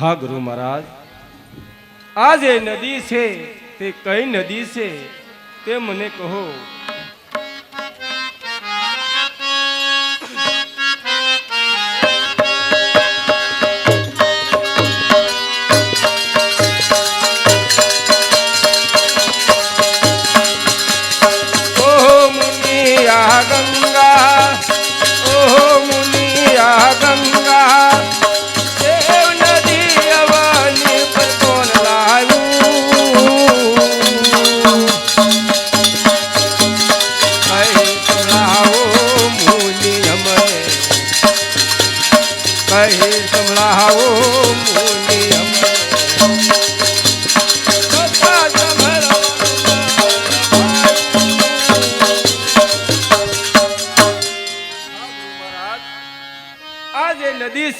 હા ગુરુ મહારાજ. આ જે નદી છે તે કઈ નદી છે તે મને કહો.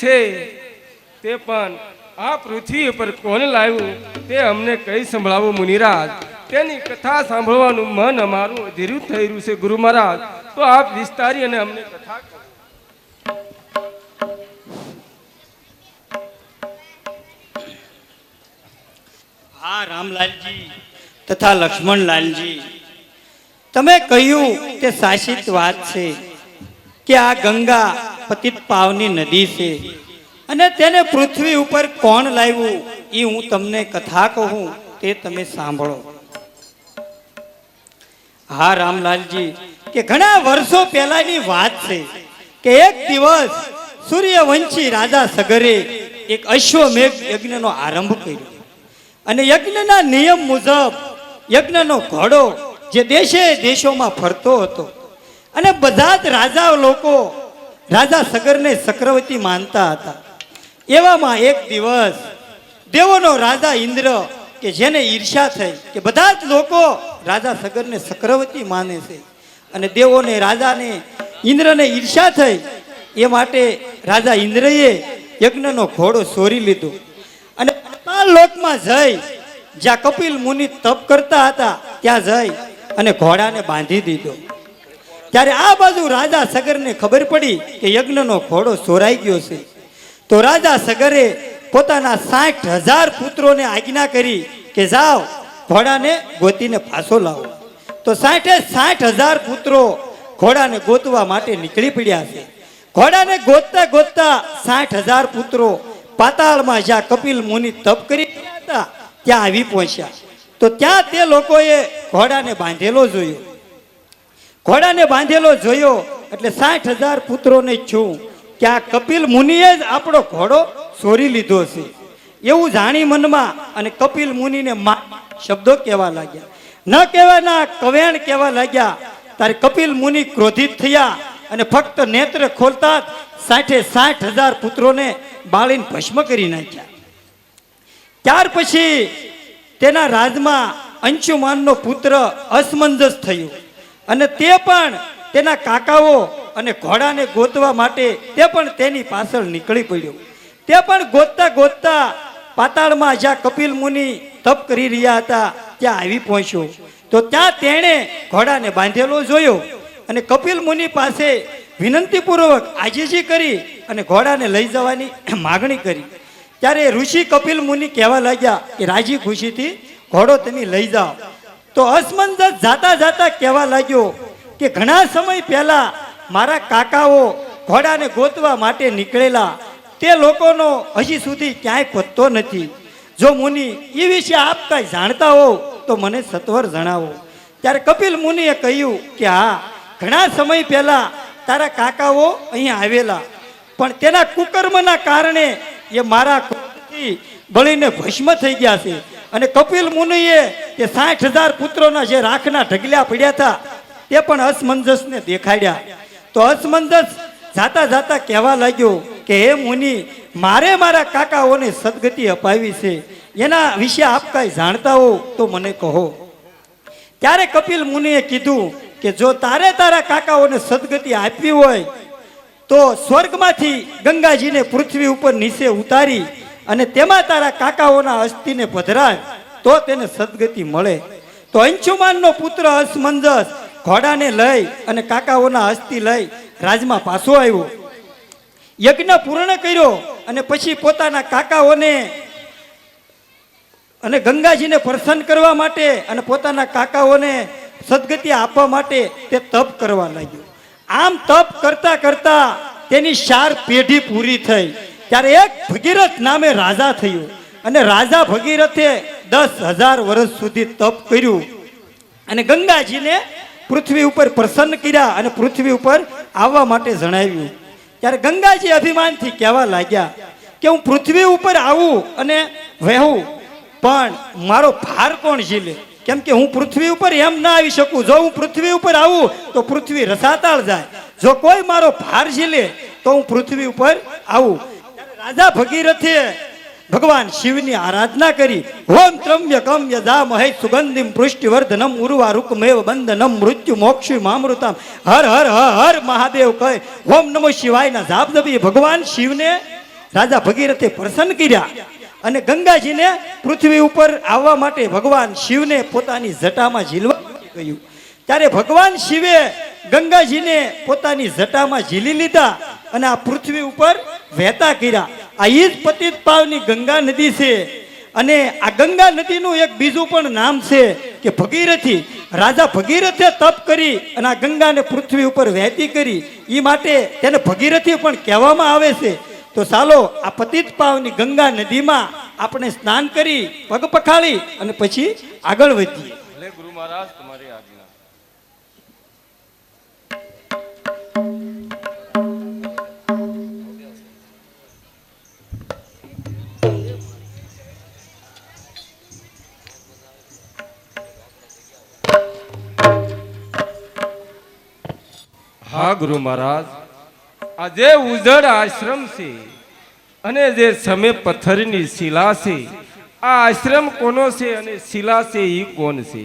છે તે પણ આ પૃથ્વી પર કોણ લાવ્યું તે અમને કઈ સંભળાવું મુનિરાજ તેની કથા સાંભળવાનું મન અમારું અધીરું રહ્યું છે, ગુરુ મહારાજ તો આપ વિસ્તારી અને અમને કથા. હા, રામલાલજી તથા લક્ષ્મણલાલજી, તમે કહ્યું તે શાસિત વાત છે કે આ ગંગા પતિત પાવની નદી છે. અને તેને પૃથ્વી ઉપર કોણ લાવ્યું? એ હું તમને કથા કહું, તે તમે સાંભળો. હા, રામલાલજી, કે ઘણા વર્ષો પહેલાની વાત છે કે એક દિવસ સૂર્યવંશી રાજા સગરે એક અશ્વમેઘ યજ્ઞનો આરંભ કર્યો. અને યજ્ઞના નિયમ મુજબ યજ્ઞનો ઘોડો જે દેશે દેશોમાં ફરતો હતો. અને બધા જ રાજા લોકો રાજા સગરને ચક્રવર્તી માનતા હતા. એવામાં એક દિવસ દેવોનો રાજા ઇન્દ્ર કે જેને ઈર્ષા થઈ કે બધા જ લોકો રાજા સગરને ચક્રવર્તી માને છે અને દેવોને રાજાને ઇન્દ્રને ઈર્ષા થઈ એ માટે રાજા ઇન્દ્રએ યજ્ઞનો ઘોડો સોરી લીધો. અને પાતાળ લોકમાં જઈ જ્યાં કપિલ મુનિ તપ કરતા હતા ત્યાં જઈ અને ઘોડાને બાંધી દીધો. ત્યારે આ બાજુ રાજા સગરને ખબર પડી કે યજ્ઞનો ઘોડો ચોરાઈ ગયો છે. તો રાજા સગરે પોતાના સાઠ હજાર પુત્રોને આજ્ઞા કરી કે જાઓ, ઘોડાને ગોતીને પાછો લાવો. તો સાઠે સાઠ હજાર પુત્રો ઘોડાને ગોતવા માટે નીકળી પડ્યા છે. ઘોડાને ગોતતા ગોતતા સાઠ હજાર પુત્રો પાતાળમાં જ્યાં કપિલ મુનિ તપ કરી હતા, ત્યાં આવી પહોંચ્યા. તો ત્યાં તે લોકોએ ઘોડાને બાંધેલો જોયો. ઘોડાને બાંધેલો જોયો, એટલે સાઠ હજાર પુત્રોને છું. કે આ કપિલ મુનિએ જ આપણો ઘોડો ચોરી લીધો છે. એવું જાણી મનમાં અને કપિલ મુનિને શબ્દો કહેવા લાગ્યા. ન કહેવાના કવેણ કહેવા લાગ્યા. ત્યારે કપિલ મુનિ ક્રોધિત થયા અને ફક્ત નેત્ર ખોલતા જ સાઠે સાઠ હજાર પુત્રોને બાળીને ભસ્મ કરી નાખ્યા. ત્યાર પછી તેના રાજમાં અંશુમાનનો પુત્ર અસમંજસ થયો. અને તે પણ તેના કાકાઓ અને ઘોડાને ગોતવા માટે તે પણ તેની પાછળ નીકળી પડ્યો. તે પણ ગોતતા ગોતતા પાતાળમાં જ્યાં કપિલ મુનિ તપ કરી રહ્યા હતા, ત્યાં આવી પહોંચ્યો. તો ત્યાં તેણે ઘોડાને બાંધેલો જોયો અને કપિલ મુનિ પાસે વિનંતીપૂર્વક આજીજી કરી અને ઘોડાને લઈ જવાની માગણી કરી. ત્યારે ઋષિ કપિલ મુનિ કહેવા લાગ્યા કે રાજી ખુશીથી, ઘોડો, તમે લઈ જાઓ. તો અસમંજસ જાતા જાતા કહેવા લાગ્યો કે ઘણા સમય પહેલા મારા કાકાઓ ઘોડાને ગોતવા માટે નીકળેલા. તે લોકોનો હજી સુધી ક્યાંય પત્તો નથી. જો મુનિ એ વિશે આપ કાંઈ જાણતા હો તો મને સત્વર જણાવો. ત્યારે કપિલ મુનિએ કહ્યું કે હા, ઘણા સમય પહેલા તારા કાકાઓ અહીંયા આવેલા. પણ તેના કુકર્મના કારણે એ મારા બળીને ભસ્મ થઈ ગયા છે. અને કપિલ મુનિએ તે સાઠ હજાર પુત્રોના જે રાખના ઢગલ્યા પડ્યા હતા તે પણ અસમંજસને દેખાડ્યા. તો અસમંજસ જાતા જાતા કહેવા લાગ્યો કે, હે મુનિ, મારે મારા કાકાઓને સદગતિ અપાવી છે. એના વિશે આપ કાંઈ જાણતા હો તો મને કહો. ત્યારે કપિલ મુનિએ કીધું કે, જો તારે તારા કાકાઓને સદગતિ આપવી હોય, તો સ્વર્ગમાંથી ગંગાજીને પૃથ્વી ઉપર નીચે ઉતારી અને તેમાં તારા કાકાઓના અસ્થિને પધરાય તો તેને સદગતિ મળે. તો અંશુમાનનો પુત્ર અસમંજસ ઘોડાને લઈ અને કાકાઓના અસ્થિ લઈ રાજમાં પાછો આવ્યો. યજ્ઞ પૂર્ણ કર્યો અને પછી પોતાના કાકાઓને અને ગંગાજીને પ્રસન્ન કરવા માટે અને પોતાના કાકાઓને સદગતિ આપવા માટે તે તપ કરવા લાગ્યો. આમ તપ કરતા કરતા તેની ચાર પેઢી પૂરી થઈ. ત્યારે એક ભગીરથ નામે રાજા થયો અને રાજા ભગીરથે દસ હજાર વર્ષ સુધી તપ કર્યું. અને ગંગાજીને પૃથ્વી ઉપર પ્રસન્ન કર્યા અને પૃથ્વી ઉપર આવવા માટે જણાવ્યું. ત્યારે ગંગાજી અભિમાનથી કહેવા લાગ્યા કે હું પૃથ્વી ઉપર આવું અને વહેવું, પણ મારો ભાર કોણ ઝીલે? કેમ કે હું પૃથ્વી ઉપર એમ ના આવી શકું. જો હું પૃથ્વી ઉપર આવું, તો પૃથ્વી રસાતાળ જાય. જો કોઈ મારો ભાર ઝીલે, તો હું પૃથ્વી ઉપર આવું. રાજા ભગીરથે ભગવાન શિવની આરાધના કરી. ઓમ ત્રમ્યકમ યદા મહે સુગંધિમ પૃષ્ટિવર્ધનમ ઉર્વારુકમેવ બંધનમ મૃત્યુ મોક્ષી મામૃતમ. હર હર હર હર મહાદેવ કહે. ઓમ નમો શિવાયના જાપ દબી ભગવાન શિવને રાજા ભગીરથે પ્રસન્ન કર્યા અને ગંગાજીને પૃથ્વી ઉપર આવવા માટે ભગવાન શિવને પોતાની જટામાં ઝીલવા કહ્યું. ત્યારે ભગવાન શિવે ગંગાજીને પોતાની જટામાં ઝીલી લીધા. અને આ પૃથ્વી ઉપર વહેતા કર્યા. આ ઈ જ પતિત પાવની ગંગા નદી છે. અને આ ગંગા નદીનું એક બીજું પણ નામ છે કે ભગીરથી. રાજા ભગીરથે તપ કરી અને આ ગંગાને પૃથ્વી ઉપર વહેતી કરી. એ માટે તેને ભગીરથી પણ કહેવામાં આવે છે. તો ચાલો, આ પતિત પાવની ગંગા નદીમાં આપણે સ્નાન કરી, પગ પખાળી અને પછી આગળ વધીએ. ગુરુ મહારાજ હા, ગુરુ મહારાજ. આ જે ઉજળ આશ્રમ છે અને જે સમે પથ્થરની શિલા છે, આ આશ્રમ કોનો છે અને શિલા છે એ કોણ છે?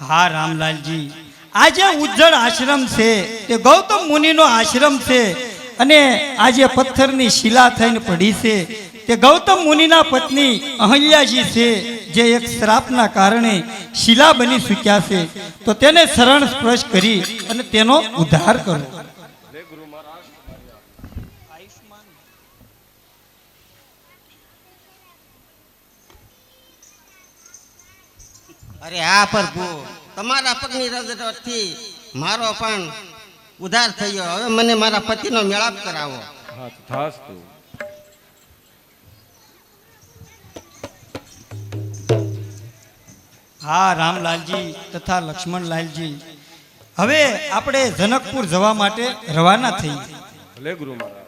હા, રામલાલજી આ જે ઉજ્જળ આશ્રમ છે તે ગૌતમ મુનિનો આશ્રમ છે અને આ જે પથ્થરની શિલા થઈને પડી છે. તે ગૌતમ મુનિના પત્ની અહલ્યાજી છે. જે એક શ્રાપના કારણે શિલા બની ચૂક્યા છે તો તેને શરણ સ્પર્શ કરી અને તેનો ઉદ્ધાર કરો. અરે હા પ્રભુ તમારા પગની રજરથી મારો પણ ઉધાર થયો. હવે મને મારા પતિનો મેળાપ કરાવો. હા હા રામલાલજી તથા લક્ષ્મણલાલજી. હવે આપણે જનકપુર જવા માટે રવાના થઈ ભલે ગુરુ મહારાજ.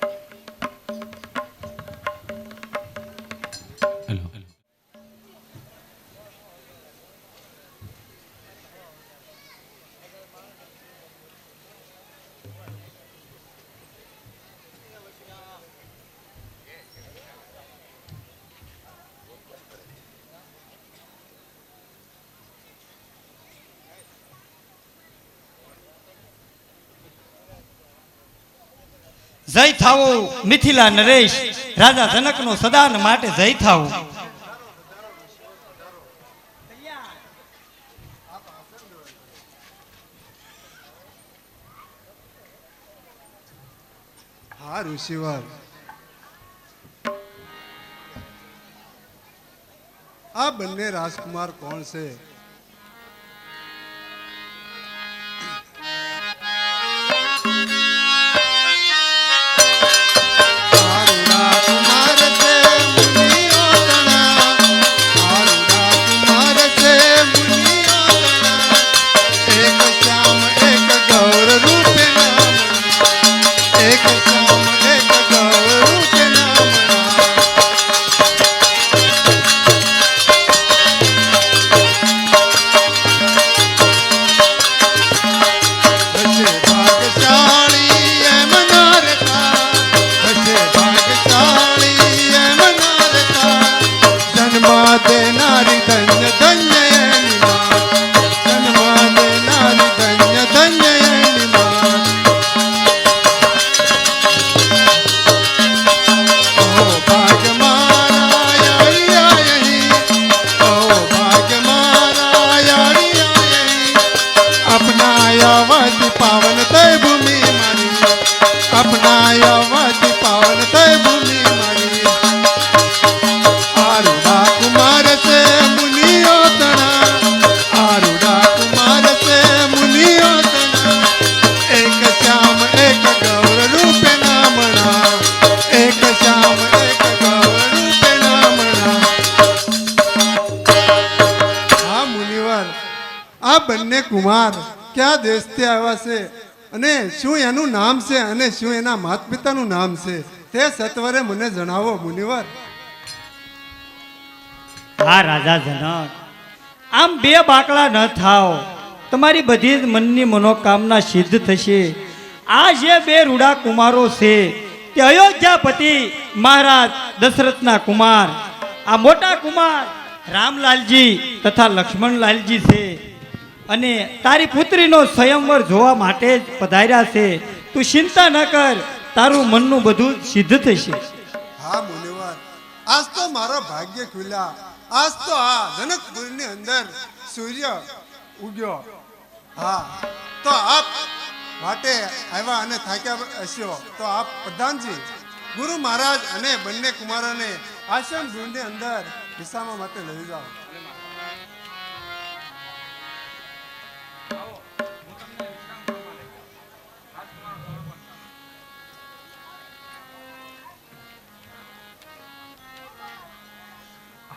જય થાવો, મિથિલા નરેશ, રાજા જનકનો સદાન માટે જય થાવો. આ બંને રાજકુમાર કોણ છે? કુમાર, કયા દેશથી આવ્યા છે? અને શું એનું નામ છે અને શું એના માતા પિતાનું નામ છે? તે સત્વરે મને જણાવો, મુનિવર. હા, રાજા જનક. આમ બે બાકડા ન થાવ તમારી બધી જ મનની મનોકામના સિદ્ધ થશે. આ જે બે રૂડા કુમારો છે, તે અયોધ્યાપતિ મહારાજ દશરથના કુમાર. આ મોટા કુમાર રામલાલજી તથા લક્ષ્મણલાલજી છે. અને તારી પુત્રીનો સ્વયંવર જોવા માટે જ પધાર્યા છે. તું ચિંતા ન કર, તારું મનનું બધું સિદ્ધ થશે. હા, મુનિવર. આજ તો મારો ભાગ્ય ખુલ્યા. આજ તો આ જનકપુરની અંદર સૂર્ય ઉગ્યો. હા, તો આપ માટે આવ્યા અને થાક્યા હશો. તો આપ પ્રધાનજી, ગુરુ મહારાજ અને બંને કુમારોને આશ્રમ ગૃહની અંદર વિસામા માટે લઈ જાઓ.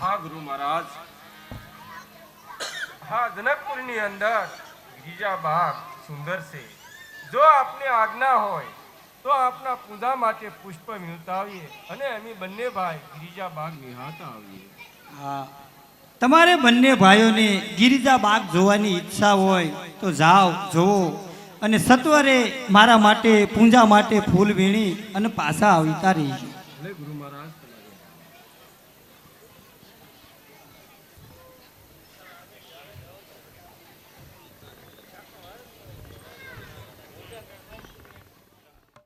હા ગુરુ મહારાજ. હા જનકપુરની અંદર ગીજા બાગ સુંદર છે. જો આપને આજ્ઞા હોય તો આપના પૂજા માટે પુષ્પ વીણતાવીએ અને અમે બંને ભાઈ ગિરિજા બાગ નિહાળતા આવીએ. હા. તમારે બંને ભાઈઓને ગિરિજા બાગ જોવાની ઈચ્છા હોય તો જાઓ જોવો અને સત્વરે મારા માટે પૂજા માટે ફૂલ વીણી અને પાછા આવતા રહીશું. ગુરુ મહારાજ.